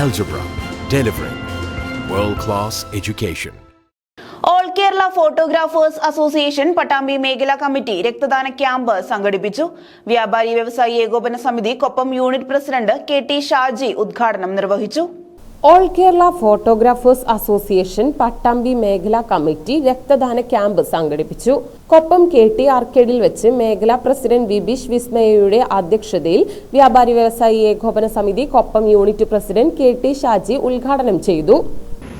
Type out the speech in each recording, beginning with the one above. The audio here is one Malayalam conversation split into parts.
Algebra, delivering world class education. All Kerala photographers association Pattambi മേഖലാ കമ്മിറ്റി രക്തദാന ക്യാമ്പ് സംഘടിപ്പിച്ചു വ്യാപാരി വ്യവസായി ഏകോപന സമിതി Koppam unit president K T Shaji ഉദ്ഘാടനം നിർവഹിച്ചു all Kerala photographers association Pattambi മേഖലാ കമ്മിറ്റി രക്തദാന ക്യാമ്പ് സംഘടിപ്പിച്ചു. കൊപ്പം കെ ടി ആർക്കേഡിൽ വെച്ച് മേഖലാ പ്രസിഡന്റ് വിബിഷ് വിസ്മയയുടെ അധ്യക്ഷതയിൽ വ്യാപാരി വ്യവസായി ഏകോപന സമിതി Koppam unit president K T Shaji ഉദ്ഘാടനം ചെയ്തു.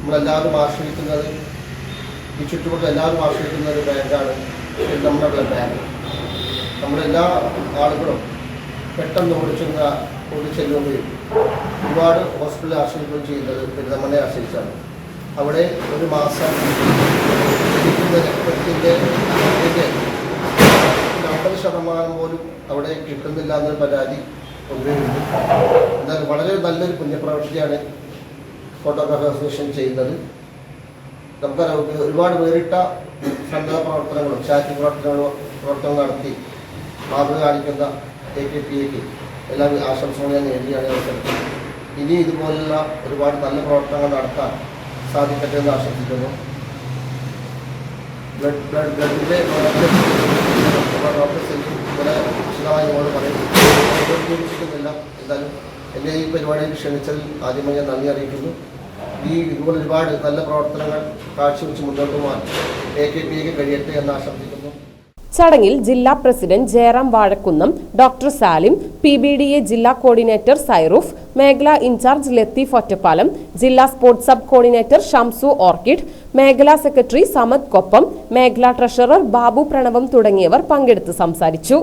ഈ എല്ലാവരും ഒരു നമ്മുടെ ബാങ്ക്. നമ്മളെല്ലാ ആളുകളും പെട്ടെന്ന് ഓടിച്ചെന്ന ഓടിച്ചെല്ലുകയും ഒരുപാട് ഹോസ്പിറ്റലിൽ ആശ്രയിക്കുകയും ചെയ്യുന്നത് പെരുന്തമണ്ണെ ആശ്രയിച്ചാണ്. അവിടെ ഒരു മാസം രക്തത്തിന്റെ ഇതിന്റെ അമ്പത് ശതമാനം പോലും അവിടെ കിട്ടുന്നില്ല എന്നൊരു പരാതി എന്നാൽ വളരെ നല്ലൊരു പുണ്യപ്രവർത്തിയാണ് ഫോട്ടോഗ്രാഫി അസോസിയേഷൻ ചെയ്യുന്നത്. നമുക്കറിയാം ഒരുപാട് വേറിട്ട സന്നദ്ധ പ്രവർത്തനങ്ങളും ചാരിറ്റി പ്രവർത്തനങ്ങളും പ്രവർത്തനങ്ങൾ നടത്തി മാതൃക കാണിക്കുന്ന എ പി പി എക്ക് എല്ലാ ആശംസകളും ഞാൻ നേടിയാണ് ഇനി ഇതുപോലുള്ള ഒരുപാട് നല്ല പ്രവർത്തനങ്ങൾ നടത്താൻ സാധിക്കട്ടെ എന്ന് ആശംസിക്കുന്നു. ബ്ലഡ് ബ്ലഡ് ബ്ലഡിന്റെ വിശദമായി നിങ്ങളോട് പറയും ഉപയോഗിക്കുന്നില്ല എന്തായാലും എന്റെ ഈ പരിപാടിയിൽ ക്ഷണിച്ചതിൽ ആദ്യമായി ഞാൻ നന്ദി അറിയിക്കുന്നു. ഈ ഇതുപോലെ ഒരുപാട് നല്ല പ്രവർത്തനങ്ങൾ കാഴ്ചവെച്ച് മുന്നോട്ട് പോകാൻ എ കെ പി എക്ക് കഴിയട്ടെ എന്ന് ആശംസിക്കുന്നു. ചടങ്ങിൽ ജില്ലാ president Jayaram Vazhakkunnam doctor Salim P B D A ജില്ലാ കോർഡിനേറ്റർ സൈറൂഫ് മേഖലാ ഇൻചാർജ് ലത്തീഫ് ഒറ്റപ്പാലം ജില്ലാ sports sub coordinator Shamsu orchid മേഖലാ സെക്രട്ടറി സമദ് കൊപ്പം മേഖലാ ട്രഷറർ ബാബു പ്രണവം തുടങ്ങിയവർ പങ്കെടുത്ത് സംസാരിച്ചു.